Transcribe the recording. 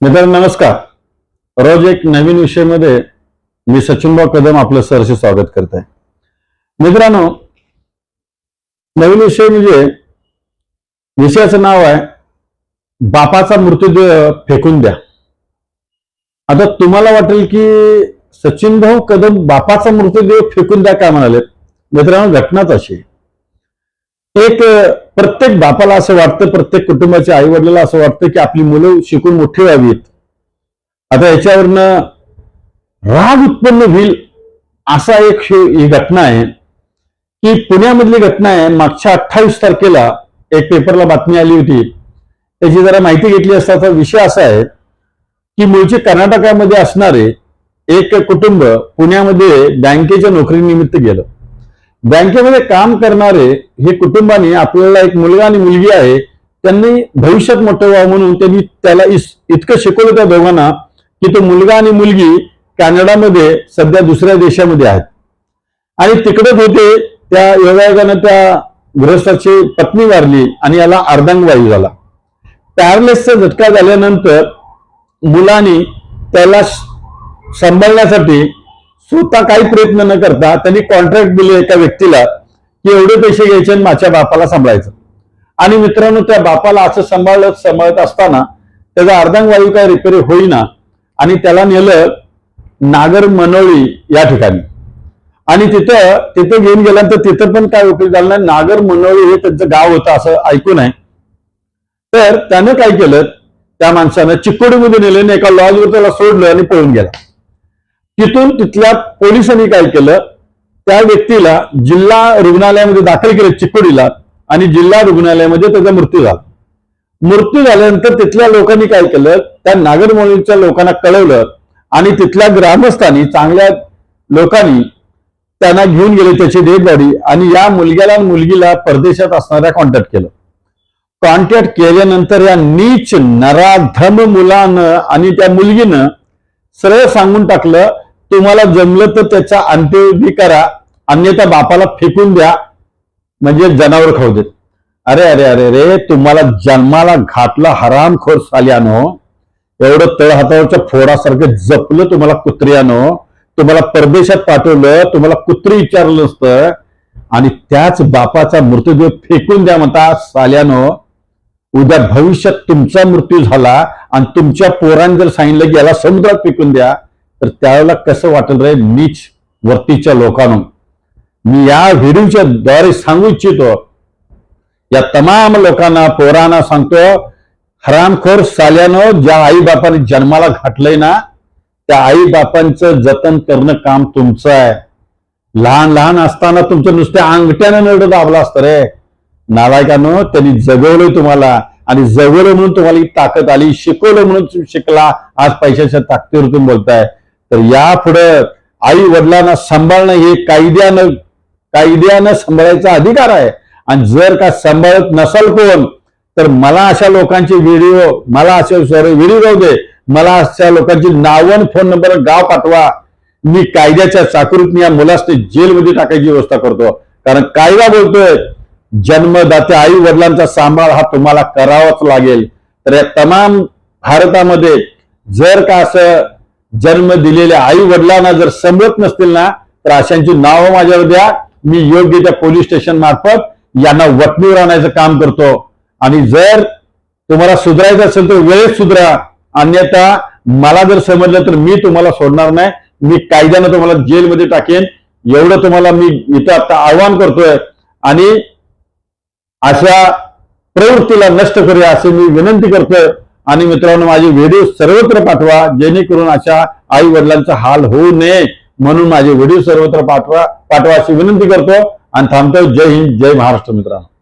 मित्रांनो नमस्कार. रोज एक नवीन विषयमध्ये मी सचिनभाऊ कदम आपलं सरसे स्वागत करत आहे मित्रांनो नवीन विषय म्हणजे विषयाचं नाव आहे बापाचा मृत्यूदेह फेकून द्या. आता तुम्हाला वाटेल की सचिन भाऊ कदम बापाचा मृत्यूदेह फेकून द्या काय म्हणाले मित्रांनो घटनाच अशी आहे. एक प्रत्येक बापाला असं वाटतं प्रत्येक कुटुंबाच्या आई वडिलाला असं वाटतं की आपली मुलं शिकून मोठी व्हावीत. आता याच्यावरनं राग उत्पन्न होईल असा एक ही घटना आहे की पुण्यामधली घटना आहे. मागच्या अठ्ठावीस तारखेला एक पेपरला बातमी आली होती. त्याची जरा माहिती घेतली असताचा विषय असा आहे की मूळचे कर्नाटकामध्ये असणारे एक कुटुंब पुण्यामध्ये बँकेच्या नोकरीनिमित्त गेलं. बँकेमध्ये काम करणारे हे कुटुंबाने आपल्याला एक मुलगा आणि मुलगी आहे त्यांनी भविष्यात मोठं व्हावं म्हणून त्यांनी त्याला इस- इतकं शिकवलं त्या दोघांना की तो मुलगा आणि मुलगी कॅनडामध्ये सध्या दुसऱ्या देशामध्ये आहेत. आणि तिकडेच होते त्या योगायोगानं त्या गृहस्थाची पत्नी वारली आणि याला अर्धांगवायू झाला. पॅरलेसचा झटका झाल्यानंतर मुलांनी त्याला सांभाळण्यासाठी स्वतः काही प्रयत्न न करता त्यांनी कॉन्ट्रॅक्ट दिले एका व्यक्तीला की एवढे पैसे घ्यायचे आणि माझ्या बापाला सांभाळायचं. आणि मित्रांनो त्या बापाला असं सांभाळत सांभाळत असताना त्याचा अर्धांगवायू काय रिपेअर होईना आणि त्याला नेलं नागर मनोळी या ठिकाणी. आणि तिथं तिथे घेऊन गेल्यानंतर तिथं पण काय उपयोग झाला नाही. नागर मनोळी हे त्यांचं गाव होतं असं ऐकून आहे तर त्यानं काय केलं? त्या माणसानं चिकोडीमध्ये नेलं आणि एका लॉजवर त्याला सोडलं आणि पळून गेला. तिथून तिथल्या पोलिसांनी काय केलं? त्या व्यक्तीला जिल्हा रुग्णालयामध्ये दाखल केलं चिकोडीला आणि जिल्हा रुग्णालयामध्ये त्याचा मृत्यू झाला. मृत्यू झाल्यानंतर तिथल्या लोकांनी काय केलं? त्या नागरमोळीच्या लोकांना कळवलं आणि तिथल्या ग्रामस्थांनी चांगल्या लोकांनी त्यांना घेऊन गेले त्याची डेड बॉडी आणि या मुलग्याला मुलगीला परदेशात असणाऱ्या कॉन्टॅक्ट केलं. कॉन्टॅक्ट केल्यानंतर या नीच नराधम मुलानं आणि त्या मुलगीनं सरळ सांगून टाकलं तुम्हाला जमलं तर त्याचा अंत्यविधी करा अन्यथा बापाला फेकून द्या म्हणजे जनावर खाऊ देत. अरे अरे अरे अरे तुम्हाला जन्माला घातला हरामखोर साल्यानो. एवढं तळहातावरच्या फोडासारखं जपलं तुम्हाला कुत्र्यानो. तुम्हाला परदेशात पाठवलं तुम्हाला कुत्री विचारलं नसतं. आणि त्याच बापाचा मृतदेह फेकून द्या म्हणता साल्यानो. उद्या भविष्यात तुमचा मृत्यू झाला आणि तुमच्या पोरांनी जर सांगितलं की याला समुद्रात फेकून द्या तर त्यावेळेला कसं वाटेल रे नीच वरतीच्या लोकांना मी या व्हिडिओच्या द्वारे सांगू इच्छितो या तमाम लोकांना पोरांना सांगतो हरामखोर साल्यानं ज्या आई बापाने जन्माला घातलंय ना त्या आई बापांचं जतन करणं काम तुमचं आहे. लहान लहान असताना तुमचं नुसत्या अंगठ्यानं नळ दाबलं असतं रे. नालायकानं त्यांनी जगवलंय तुम्हाला आणि जगवलं म्हणून तुम्हाला ही ताकद आली शिकवलं म्हणून तुम्ही शिकला. आज पैशाच्या ताकदीवर तुम्ही बोलताय. तर यापुढं आई वडिलांना सांभाळणं हे कायद्यानं कायद्यानं सांभाळायचा अधिकार आहे. आणि जर का सांभाळत नसाल कोण तर मला अशा लोकांचे व्हिडिओ मला असे सॉरी व्हिडिओ जाऊ दे मला अशा लोकांची नावं फोन नंबर गाव पाठवा. मी कायद्याच्या चाकरीत या मुलासने जेलमध्ये टाकायची व्यवस्था करतो. कारण कायदा बोलतोय जन्मदात्या आई वडिलांचा सांभाळ हा तुम्हाला करावाच लागेल. तर या तमाम भारतामध्ये जर का असं जन्म दिलेल्या आई वडिलांना जर समजत नसतील ना तर अशांची नावं माझ्यावर द्या. मी योग्य त्या पोलीस स्टेशन मार्फत यांना वटणीवर आणायचं काम करतो. आणि जर तुम्हाला सुधारायचं असेल तर वेळेत सुधरा. अन्यथा मला जर समजलं तर मी तुम्हाला सोडणार नाही. मी कायद्यानं तुम्हाला जेलमध्ये टाकेन. एवढं तुम्हाला मी इथं आता आव्हान करतोय. आणि अशा प्रवृत्तीला नष्ट करूया असे मी विनंती करतोय. आणि मित्रांनो माझे व्हिडिओ सर्वत्र पाठवा जेणेकरून अशा आई वडिलांचा हाल होऊ नये. म्हणून माझे व्हिडिओ सर्वत्र पाठवा पाठवा अशी विनंती करतो. आणि थांबतो. जय हिंद जय महाराष्ट्र मित्रांनो.